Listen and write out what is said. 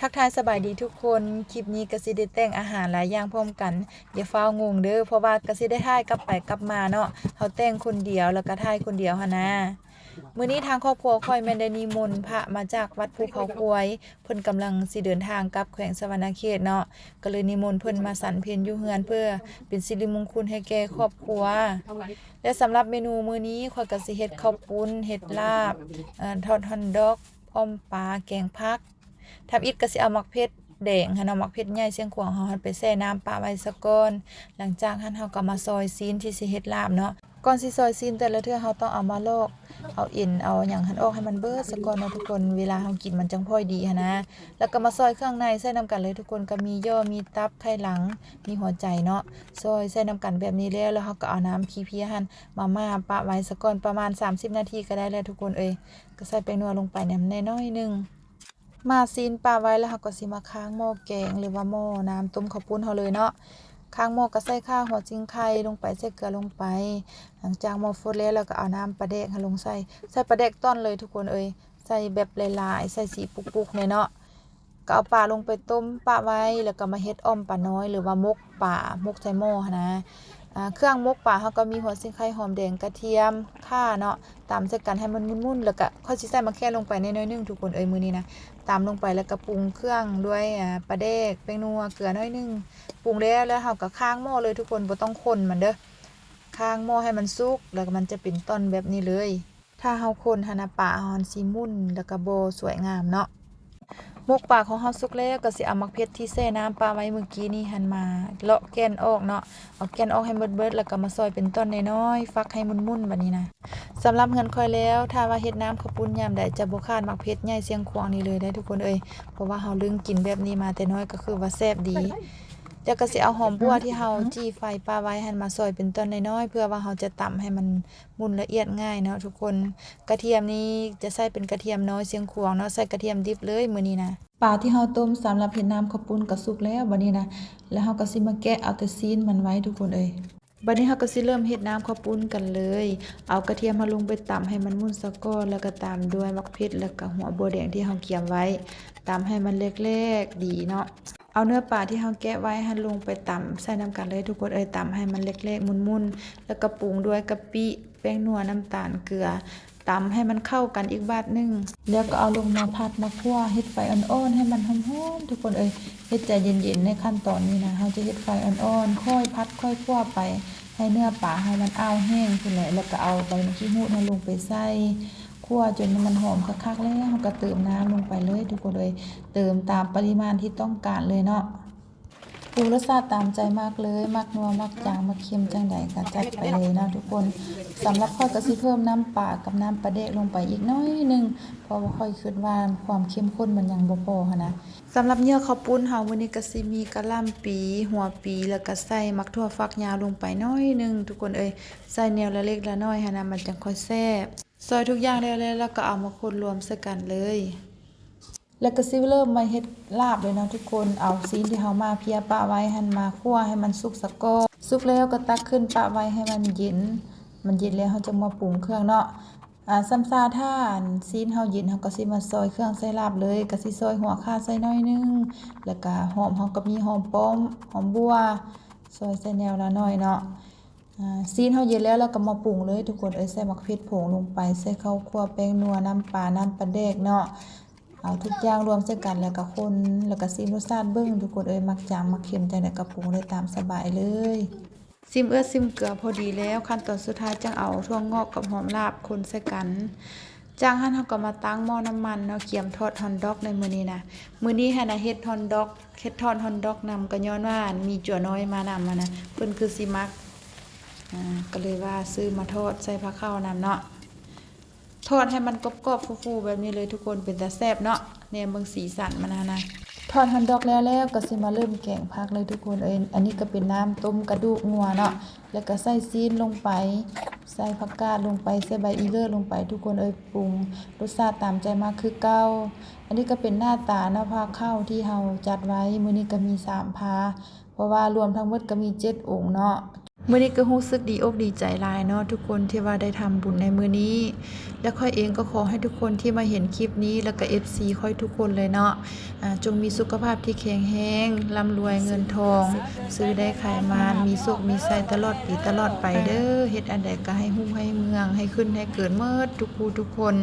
ทักทายสบายดีทุกคน คลิปนี้ก็สิได้แต่งอาหารหลายอย่างพร้อมกัน อย่าฟ้างงเด้อ เพราะว่าก็สิได้ถ่ายกลับไปกลับมาเนาะเฮาแต่งคนเดียวแล้วก็ถ่ายคนเดียวหั่นะมื้อนี้ทางครอบครัวคอยแมนได้นิมนพระมาจากวัดภูเขากวยเพิ่นกำลังสิเดินทางกลับแขวงสวรรณเขตเนาะก็เลยนิมนต์เพิ่นมาสันเพลอยู่เฮือนเพื่อเป็นสิริมงคลให้แก่ครอบครัว และสำหรับเมนูมื้อนี้ข้อยก็สิเฮ็ดข้าวปุ้นเฮ็ดลาบเอ่อทอดฮอนดอกพร้อมปลาแกงผัก ทับอิดก็สิเอามักเพชรแดงหันเอามักเพชรใหญ่เสียงขวางเฮาหันไปแช่น้ำปลาไว้ซะก่อนหลังจากหันเฮาก็มาซอยซีนที่สิเฮ็ดลาบเนาะก่อนสิซอยซีนแต่ละเทื่อเฮาต้องเอามาลอกเอาเอ็นเอาหยังหันออกให้มันเบิดซะก่อนเนาะทุกคนเวลาเฮากินมันจังพ่อยดีหันนะแล้วก็มาซอยเครื่องในใส่นํกันเลยทุกคนก็มีย่อมีตับไข่หลังมีหัวใจเนาะซอยใส่นํกันแบบนี้แล้วแล้วเฮาก็เอาน้ำขี้เพียหันมาม่าปะไว้ซะก่อนประมาณ 30 นาทีก็ได้แล้วทุกคนเอ้ยก็ใส่แป้งนัวลงไปนำน้อยๆหนึง มาซีนปลาไว้แล้วเราก็สิมาค้างหม้อแกงหรือว่าหม้อน้ำต้มข้าวปุ้นเฮาเลยเนาะค้างหม้อก็ใส่ข้าวหัวจิงไข่ลงไปใส่เกลือลงไป หลังจากหม้อฟุดแล้วเราก็เอาน้ำปลาแดกลงใส่ใส่ปลาแดกต้นเลยทุกคนเอ้ยใส่แบบหลายๆใส่สีปุกๆเนยเนาะก็เอาปลาลงไปต้มปลาไว้แล้วก็มาเฮ็ดอ้อมปลาน้อยหรือว่ามกปลามกใส่หม้อนะ เครื่องมกปลาเฮาก็มีหัวซิงไข่หอมแดงกระเทียมข่าเนาะตามใส่กันให้มันมุ่นๆแล้วก็ค่อยสิใส่มะแค่ลงไปน้อยนึงทุกคนเอ้ยมือนี้นะตามลงไปแล้วก็ปรุงเครื่องด้วยปลาแดกแป้งนัวเกลือน้อยนึงปรุงแล้วแล้วเราก็ค้างหม้อเลยทุกคนบ่ต้องคนมันเด้อค้างหม้อให้มันสุกแล้วก็มันจะเป็นต้นแบบนี้เลย ถ้าเฮาคนหนนะปลาเฮาสิมุ่นแล้วก็โบสวยงามเนาะ มกปลาของเฮาสุกแล้วก็สิเอามักเพชรที่แช่น้ำปลาไว้เมื่อกี้นี่หั่นมาเลาะแก่นออกเนาะเอาแก่นออกให้เบิดๆแล้วก็มาซอยเป็นต้นน้อยๆฟักให้มุนๆบัดนี้นะสำหรับเงินคอยแล้ว ถ้าว่าเฮ็ดน้ำข้าวปุ้นยามใดจะบ่คาดมักเพชรใหญ่เสียงควางนี่เลยได้ทุกคนเอ้ยเพราะว่าเฮาลืมกินแบบนี้มาแต่น้อยก็คือว่าแซ่บดี แล้วก็สิเอาหอมบัวที่เฮาจี้ไฟปลาไว้หั่นมาซอยเป็นต้นน้อยๆเพื่อว่าเฮาจะตำให้มันมุนละเอียดง่ายเนาะทุกคนกระเทียมนี้จะใส่เป็นกระเทียมน้อยเสียงควางเนาะใส่กระเทียมดิบเลยมื้อนี้นะปลาที่เฮาต้มสำหรับเฮ็ดน้ำข้าวปุ้นก็สุกแล้วบัดนี้นะแล้วเฮาก็สิมาแกะเอาแต่ซีนมันไว้ทุกคนเอ้ยบัดนี้เราก็สิเริ่มเฮ็ดน้ำข้าวปุ้นกันเลย เอากระเทียมมาลงไปตำให้มันมุนสะก้อนแล้วก็ตามด้วยมะเขือแล้วก็หัวบัวแดงที่เราเกียมไว้ตำให้มันเล็กๆดีเนาะ เอาเนื้อปลาที่เราแกะไว้หันลงไปตำใส่น้ำกันเลยทุกคนเอ้ยตำให้มันเล็กๆ มุนๆ แล้วก็ปรุงด้วยกะปิแป้งนัวน้ำตาลเกลือตำให้มันเข้ากันอีกบาดหนึงแล้วก็เอาลงมาพัดมาคั่วเฮ็ดไฟอ่อนๆให้มันหอมๆทุกคนเอ้ยเฮ็ดใจเย็นๆในขั้นตอนนี้นะเราจะเฮ็ดไฟอ่อนๆค่อยพัดค่อยคั่วไปให้เนื้อปลาให้มันอ้าวแห้งขึ้นเลยแล้วก็เอาใบมะขี้หูดลงไปใส่ คั่วจนมันหอมคักๆแล้วเราก็เติมน้ำลงไปเลย ทุกคนเลยเติมตามปริมาณที่ต้องการเลยเนาะ ปรุงรสชาติตามใจมากเลย มักนัวมักจางมักเค็มจังใดก็จัดไปเลยนะทุกคนสำหรับข้อยก็สิเพิ่มน้ำปลากับน้ำปลาเดะลงไปอีกน้อยหนึงเพราะว่าค่อยคิดว่าความเข้มข้นมันยังบ่พอนะสำหรับเนื้อข้าวปุ้นเฮามื้อนี้ก็สิมีกะหล่ำปี หัวปีแล้วก็ใส่มักถั่วฝักยาวลงไปน้อยหนึงทุกคนเอ้ยใส่แนวละเล็กละน้อยหั้นนะมันจังค่อยแซ่บซอยทุกอย่างแล้วแล้วก็เอามาคนรวมใส่กันเลย แล้วก็สิเริ่มมาเฮ็ดลาบเลยนะทุกคน เอาซีนที่เฮามาเพียปะไว้หั่นมาคั่วให้มันสุกสะก่อสุกแล้วก็ตักขึ้นปะไว้ให้มันเย็น มันเย็นแล้วเฮาจะมาปรุงเครื่องเนาะอ่าซ้ำซาถ้านซีนเฮาเย็นเฮาก็สิมาซอยเครื่องใส่ลาบเลยก็สิซอยหัวข่าใส่น้อยนึง แล้วก็หอมเฮาก็มีหอมป้อมหอมบัวซอยใส่แนวละน้อยเนาะซีนเฮาเย็นแล้วเราก็มาปรุงเลยทุกคนเอ้ยใส่มะเขือผงลงไปใส่ข้าวคั่วแป้งนัวน้ำปลาน้ำปลาแดกเนาะ เอาทุกอย่างรวมใส่กันแล้วก็คนแล้วก็ซีมรสชาติเบิ่งทุกคนเอ้ยมักจางมักเค็มจังได๋ก็ปรุงเลยตามสบายเลยซิมเอื้อซิมเกลือพอดีแล้ว ขั้นตอนสุดท้ายจังเอาถั่วงอกกับหอมลาบคนใส่กันจังหั่นเฮาก็มาตั้งหม้อน้ำมันเนาะเกียมทอดฮอนดอกในมื้อนี้นะมื้อนี้หั่นน่ะเฮ็ดฮอนดอกเฮ็ดทอดฮอนดอกนำก็ย้อนว่ามีจั่วน้อยมานำมานะเพิ่นคือสิมักอ่าก็เลยว่าซื้อมาทอดใส่ผักข้าวนำเนาะ ทอดให้มันกรอบๆฟูๆแบบนี้เลยทุกคนเป็นแตาแซ่บเนาะแนมเบิ่งสีสันมันนะนะทอดฮันดอกแล้วแล้วก็สิมาเริ่มแกงผักเลยทุกคนเอ้ยอันนี้ก็เป็นน้ำต้มกระดูกงัวเนาะแล้วก็ใส่ซีนลงไปใส่ผักกาดลงไปใส่ใบอีเลิศลงไปทุกคนเอ้ยปรุงรสชาติตามใจมากคือเก่าอันนี้ก็เป็นหน้าตาหน้าผ้าข้าวที่เฮาจัดไว้มื้อนี้ก็มีสามพาเพราะว่ารวมทั้งหมดก็มีเจ็ดองค์เนาะ มื้อนี้ก็รู้สึกดีอกดีใจหลายเนาะทุกคนที่ว่าได้ทำบุญในมื้อนี้ และค่อยเองก็ขอให้ทุกคนที่มาเห็นคลิปนี้แล้วก็ FC ค่อยทุกคนเลยเนาะอ่าจงมีสุขภาพที่แข็งแรงร่ำรวยเงินทอง ซื้อได้ขายมานมีสุขมีไสตลอดปีตลอดไปเด้อเฮ็ดอันใดก็ให้ฮู้มให้เมืองให้ขึ้นให้เกิดเมิดทุกผู้ทุกคน